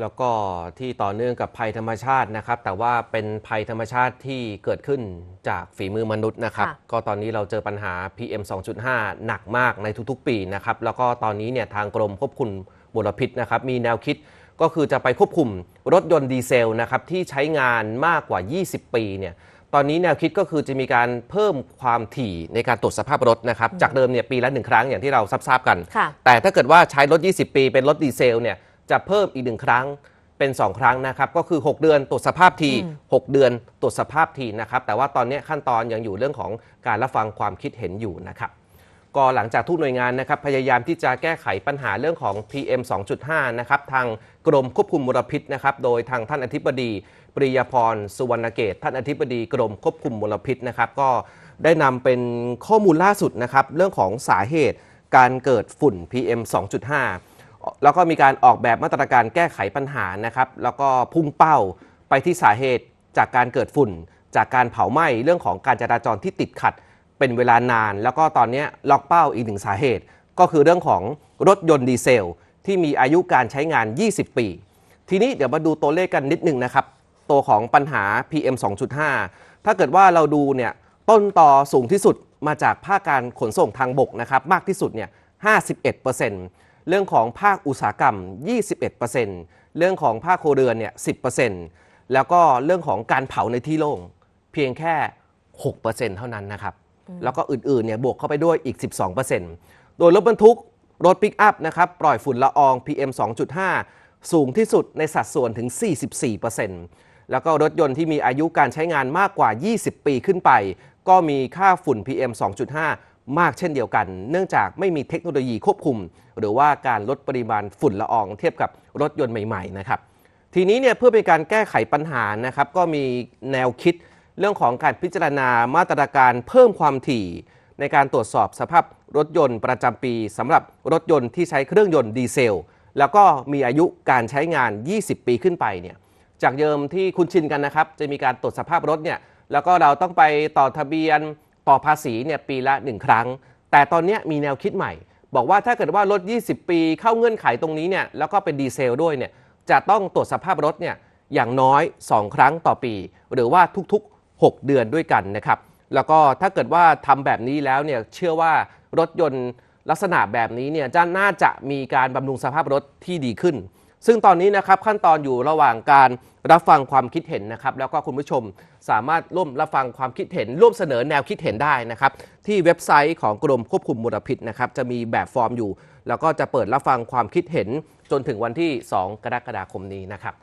แล้วก็ที่ต่อเนื่องกับภัยธรรมชาตินะครับ แต่ว่าเป็นภัยธรรมชาติที่เกิดขึ้นจากฝีมือมนุษย์นะครับค่ะก็ตอนนี้เราเจอปัญหา PM 2.5 หนักมากในทุกๆ ปีนะครับ แล้วก็ตอนนี้เนี่ยทางกรมควบคุมมลพิษนะครับ มีแนวคิดก็คือจะไปควบคุมรถยนต์ดีเซลนะครับที่ใช้งานมากกว่า 20 ปีเนี่ยตอนนี้แนวคิดก็คือจะมีการเพิ่มความถี่ในการตรวจสภาพรถนะครับจากเดิมเนี่ยปีละหนึ่งครั้งอย่างที่เราทราบๆกันค่ะแต่ถ้าเกิดว่าใช้รถ 20 ปีเป็นรถดีเซลเนี่ย จะเพิ่มอีกหนึ่งครั้งเป็น 2 ครั้งนะครับ ก็คือ 6 เดือนตรวจสภาพทีอืม6เดือนตรวจสภาพทีนะครับ แต่ว่าตอนนี้ขั้นตอนยังอยู่เรื่องของการรับฟังความคิดเห็นอยู่นะครับก็หลังจากทุกหน่วยงานนะครับพยายามที่จะแก้ไขปัญหาเรื่องของ PM 2.5 นะครับทางกรมควบคุมมลพิษนะครับโดยทางท่านอธิบดี ปริยพรสุวรรณเกต ท่านอธิบดีกรมควบคุมมลพิษนะครับ ก็ได้นำเป็นข้อมูลล่าสุดนะครับเรื่องของสาเหตุการเกิดฝุ่น PM 2.5 แล้วก็มีการออกแบบมาตรการแก้ไขปัญหานะครับแล้วก็พุ่งเป้าไปที่สาเหตุจากการเกิดฝุ่น จากการเผาไหม้เรื่องของการจราจรที่ติดขัดเป็นเวลานาน แล้วก็ตอนนี้ล็อกเป้าอีกหนึ่งสาเหตุ ก็คือเรื่องของรถยนต์ดีเซล ที่มีอายุการใช้งาน 20 ปี ทีนี้เดี๋ยวมาดูตัวเลขกันนิดหนึ่งนะครับตัวของปัญหา PM 2.5 ถ้าเกิดว่าเราดูเนี่ยต้นต่อสูงที่สุดมาจากภาคการขนส่งทางบกนะครับมากที่สุดเนี่ย51%เรื่องของภาคอุตสาหกรรม 21%เรื่องของภาคครัวเรือนเนี่ย 10%แล้วก็เรื่องของการเผาในที่โล่งเพียงแค่ 6%เท่านั้นนะครับ แล้วก็อื่นๆเนี่ยบวกเข้าไปด้วยอีก 12%โดยรถบรรทุกรถปิกอัพนะครับปล่อยฝุ่นละออง PM 2.5 สูงที่สุดในสัดส่วนถึง 44%แล้วก็รถยนต์ที่มีอายุการใช้งานมากกว่า 20 ปีขึ้นไป ก็มีค่าฝุ่น PM 2.5 มากเช่นเดียวกัน เนื่องจากไม่มีเทคโนโลยีควบคุม หรือว่าการลดปริมาณฝุ่นละอองเทียบกับรถยนต์ใหม่ๆนะครับทีนี้เนี่ยเพื่อเป็นการแก้ไขปัญหานะครับก็มีแนวคิดเรื่องของการพิจารณามาตรการเพิ่มความถี่ ในการตรวจสอบสภาพรถยนต์ประจำปีสำหรับรถยนต์ที่ใช้เครื่องยนต์ดีเซล แล้วก็มีอายุการใช้งาน 20 ปีขึ้นไปเนี่ยจากเดิมที่คุณชินกันนะครับ จะมีการตรวจสภาพรถเนี่ยแล้วก็เราต้องไปต่อทะเบียน ต่อภาษีเนี่ยปีละ 1 ครั้ง แต่ตอนนี้มีแนวคิดใหม่ บอกว่าถ้าเกิดว่ารถ 20 ปีเข้าเงื่อนไขตรงนี้เนี่ยแล้วก็เป็นดีเซลด้วยเนี่ยจะต้องตรวจสภาพรถเนี่ยอย่างน้อย 2 ครั้งต่อปี หรือว่าทุกๆ 6 เดือนด้วยกันนะครับแล้วก็ถ้าเกิดว่าทำแบบนี้แล้วเนี่ยเชื่อว่ารถยนต์ลักษณะแบบนี้เนี่ยจะน่าจะมีการบำรุงสภาพรถที่ดีขึ้น ซึ่งตอนนี้นะครับขั้นตอนอยู่ระหว่างการรับฟังความคิดเห็นนะครับ แล้วก็คุณผู้ชมสามารถร่วมรับฟังความคิดเห็น ร่วมเสนอแนวคิดเห็นได้นะครับ ที่เว็บไซต์ของกรมควบคุมมลพิษนะครับ จะมีแบบฟอร์มอยู่ แล้วก็จะเปิดรับฟังความคิดเห็นจนถึงวันที่ 2 กรกฎาคมนี้นะครับ